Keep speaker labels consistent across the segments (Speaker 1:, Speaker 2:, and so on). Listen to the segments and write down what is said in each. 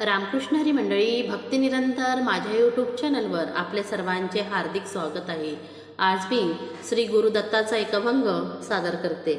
Speaker 1: रामकृष्ण हरी मंडळी भक्तिनिरंतर माझ्या यूट्यूब चॅनलवर आपले सर्वांचे हार्दिक स्वागत आहे. आज मी श्री गुरुदत्ताचा एक अभंग सादर करते.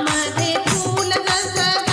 Speaker 1: मध्ये तुम्हाला
Speaker 2: फुलामध्ये फूल जसं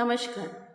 Speaker 1: નમસ્કાર.